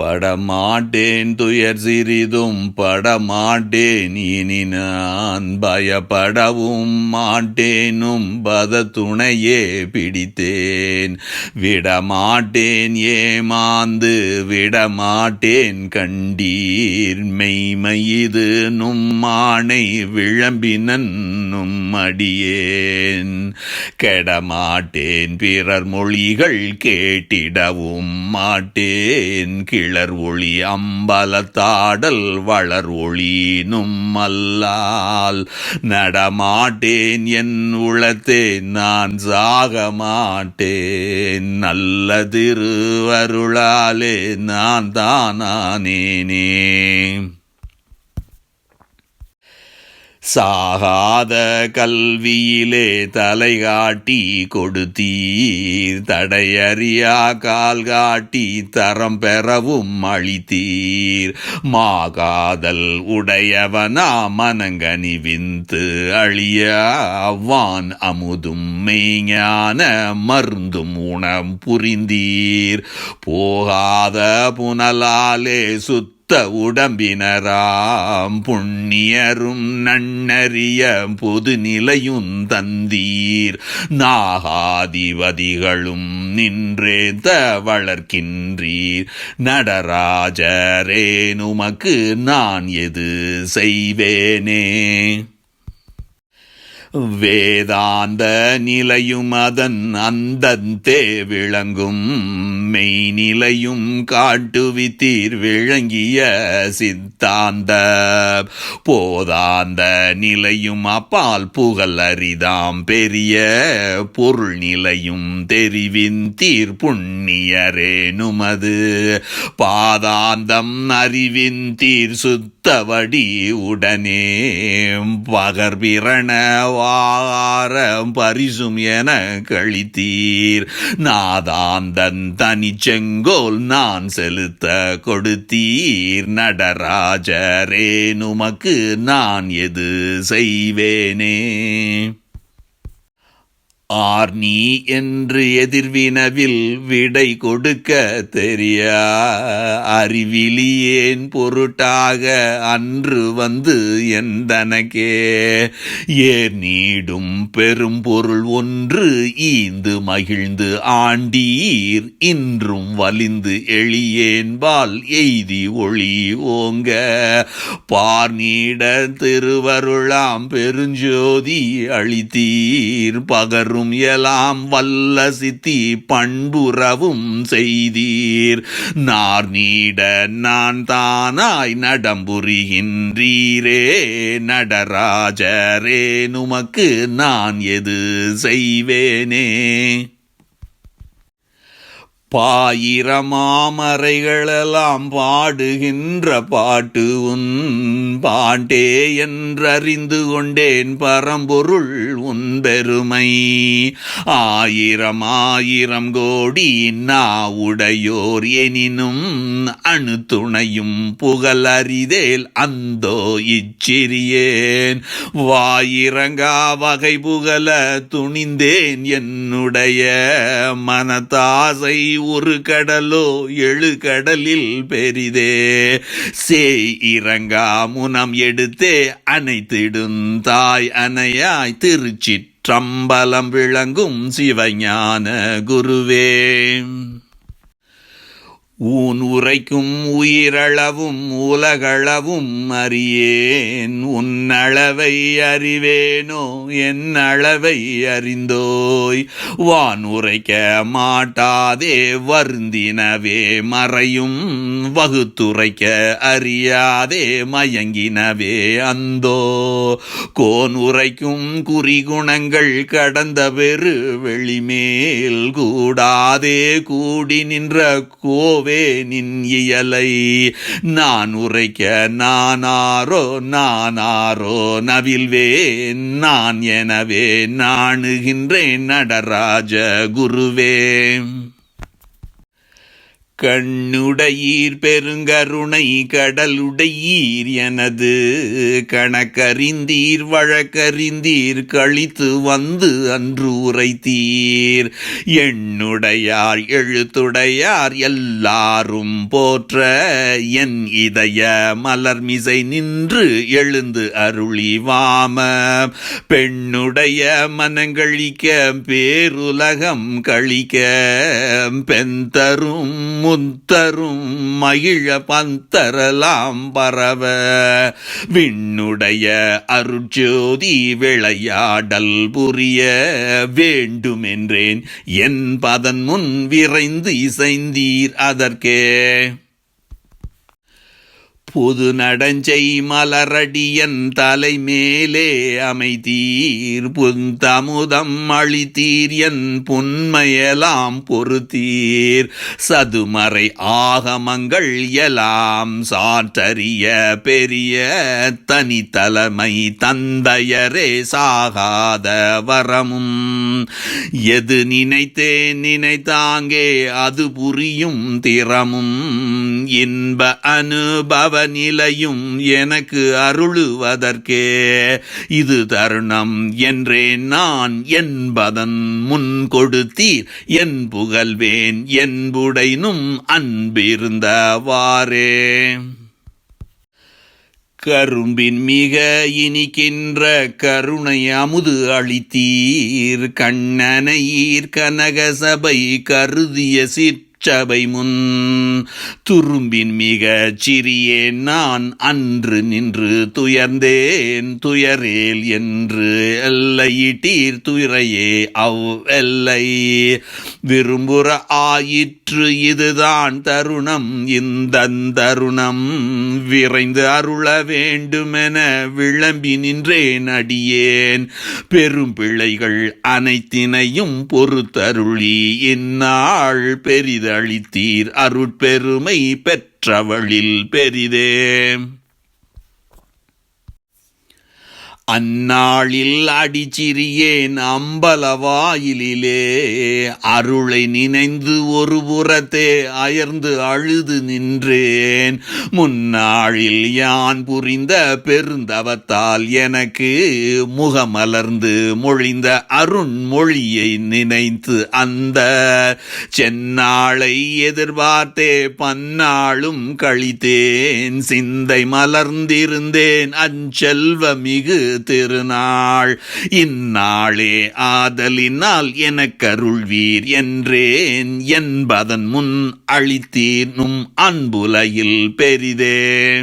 படமாட்டேன் துயர் சிறிதும் படமாட்டேன் இனி நான் பயப்படவும் மாட்டேனும் பத துணையே பிடித்தேன். விடமாட்டேன் ஏமாந்து விடமாட்டேன் கண்டீர் மெய்மை நும்மானை விளம்பினும் அடியேன். கெடமாட்டேன் பிறர் மொழிகள் கேட்டிடவும் மாட்டேன் கிளர் ஒளி அம்பலத்தாடல் வளர் ஒளி அல்லால். நடமாட்டேன் என் உளத்தே நான் சாக மாட்டேன் நல்ல திருவருளாலே நான் தானானேனே. சாகாத கல்வியிலே தலை காட்டி கொடுத்தீர். தடையறியா கால் காட்டி தரம் பெறவும் அழித்தீர் மாகாதல் உடையவனா மனங்கனி விந்து அழிய அமுதும் மெய்ஞான மருந்தும் உணம் புரிந்தீர். போகாத புனலாலே சுத்த உடம்பினராம் புண்ணியரும் நன்னறிய பொது நிலையும் தந்தீர். நாகாதிபதிகளும் நின்றே வளர்க்கின்றீர் நடராஜரே நுமக்கு நான் எது செய்வேனே? வேதாந்த நிலையும் அதன் அந்தந்தே விளங்கும் மெய்நிலையும் காட்டுவித்தீர் விளங்கிய சித்தாந்த. போதாந்த நிலையும் அப்பால் புகழ் அரிதாம். பெரிய பொருள் நிலையும் தெரிவின் தீர் புண்ணியரே நுமது பாதாந்தம் அறிவின் தீர் சுத்தவடி உடனே பகர்பிரண ஆகாரம் பரிசும் என கழித்தீர். நாதாந்தன் தனி செங்கோல் நான் செலுத்த கொடுத்தீர். நடராஜரே நுமக்கு நான் எது செய்வேனே? ஆர் நீ என்று எதிர்வினவில் விடை கொடுக்க தெரியா? அறிவிலியேன் பொருட்டாக அன்று வந்து எந்தனக்கே ஏர் நீடும் பெரும் பொருள் ஒன்று ஈந்து மகிழ்ந்து ஆண்டீர் இன்றும் வலிந்து எளியேன்பால் எய்தி ஒளி ஓங்க. பார் நீட திருவருளாம் பெருஞ்சோதி அழித்தீர் பகரும் பண்புறும் எலாம் வல்ல சித்தி பண்புறவும் செய்தீர் நார் நீட நான் தானாய் நடம்புரிகின்றீரே நடராஜரே நுமக்கு நான் எது செய்வேனே பாயிரமாமறைகளெல்லாம் பாடுகின்ற பாட்டு உன் பாண்டே என்றறிந்து கொண்டேன் பரம்பொருள் உன் பெருமை. ஆயிரம் ஆயிரம் கோடி நா உடையோர் எனினும் அணு துணையும் புகழறிதேல் அந்தோ இச்சிறியேன். வாயிரங்கா வகை புகழ துணிந்தேன் என்னுடைய மனதாசை ஒரு கடலோ எழு கடலில் பெரிதே. சேய் இறங்கா முனம் எடுத்தே அனைத்திடும் தாய் அணையாய் திருச்சிற்றம்பலம் விளங்கும் சிவஞான குருவே. ஊன் உரைக்கும் உயிரளவும் உலகளவும் அறியேன். உன்னளவை அறிவேனோ என் அளவை அறிந்தோய். வான் உரைக்க மாட்டாதே வருந்தினவே மறையும். வகுத்துரைக்க அறியாதே மயங்கினவே அந்தோ. கோன் உரைக்கும் குறிகுணங்கள் கடந்த பெரு வெளிமேல் கூடாதே கூடி நின்ற கோவே நின் இயலை. நான் உரைக்க நானாரோ நானாரோ நவில்வேன். நான் எனவே நாணுகின்றேன் நடராஜ குருவே. கண்ணுடையீர் பெருங்கருணை கடலுடையீர் எனது கணக்கறிந்தீர் வழக்கறிந்தீர் கழித்து வந்து அன்று உரைத்தீர். எண்ணுடையார் எழுத்துடையார் எல்லாரும் போற்ற என் இதய மலர்மிசை நின்று எழுந்து அருளிவாம பெண்ணுடைய மனங்களிக்க பேருலகம் கழிக்க பெந்தரும் முத்தரும் மகிழ பந்தரலாம் பரவ. விண்ணுடைய அருட்ஜோதி விளையாடல் புரிய வேண்டுமென்றேன். என் பதன் முன் விரைந்து இசைந்தீர் அதற்கே. புது நடஞ்சை மலரடியன் தலைமேலே அமைதீர் புந்தமுதம் அழித்தீர் என் புன்மையெல்லாம் பொறுத்தீர். சதுமறை ஆகமங்கள் எல்லாம் சாற்றறிய பெரிய தனித்தலைமை தந்தையரே சாகாத வரமும். எது நினைத்தேன் நினைத்தாங்கே அது புரியும் திறமும். இன்ப அனுபவ நிலையும் எனக்கு அருளுவதற்கே. இது தருணம் என்றேன் நான் என்பதன் முன் கொடுத்தீர். என் புகழ்வேன் என்புடைனும் அன்பிருந்தவாறே. கரும்பின் மிக இனிக்கின்ற கருணை அமுது அளித்தீர். கண்ணனையீர் கனகசபை கருதிய சிற் சபை முன் துரும்பின் மிக சிறியேன் நான் அன்று நின்று துயர்ந்தேன் துயரேல் என்று எல்லையிட்டீர் துயரையே அவ் எல்லை. விரும்புற ஆயிற்று இதுதான் தருணம். இந்த தருணம் விரைந்து அருள வேண்டுமென விளம்பி நின்றேன் அடியேன். பெரும் பிள்ளைகள் அனைத்தினையும் பொறுத்தருளி இந்நாள் பெரித அளித்தீர் அருட்பெருமை பெற்றவளில் பெரிதே. அந்நாளில் அடிச்சிறியேன் அம்பலவாயிலே அருளை நினைந்து ஒரு புறத்தே அயர்ந்து அழுது நின்றேன். முன்னாளில் யான் புரிந்த பெருந்தவத்தால் எனக்கு முகமலர்ந்து மொழிந்த அருண்மொழியை நினைத்து அந்த சென்னாளை எதிர்பார்த்தே பன்னாளும் கழித்தேன். சிந்தை மலர்ந்திருந்தேன் அஞ்செல்வ மிகு திருநாள். இந்நாளே ஆதலினால் எனக்கருள்வீர் என்றேன். என்பதன் முன் அழித்தீனும் அன்புலையில் பெரிதே.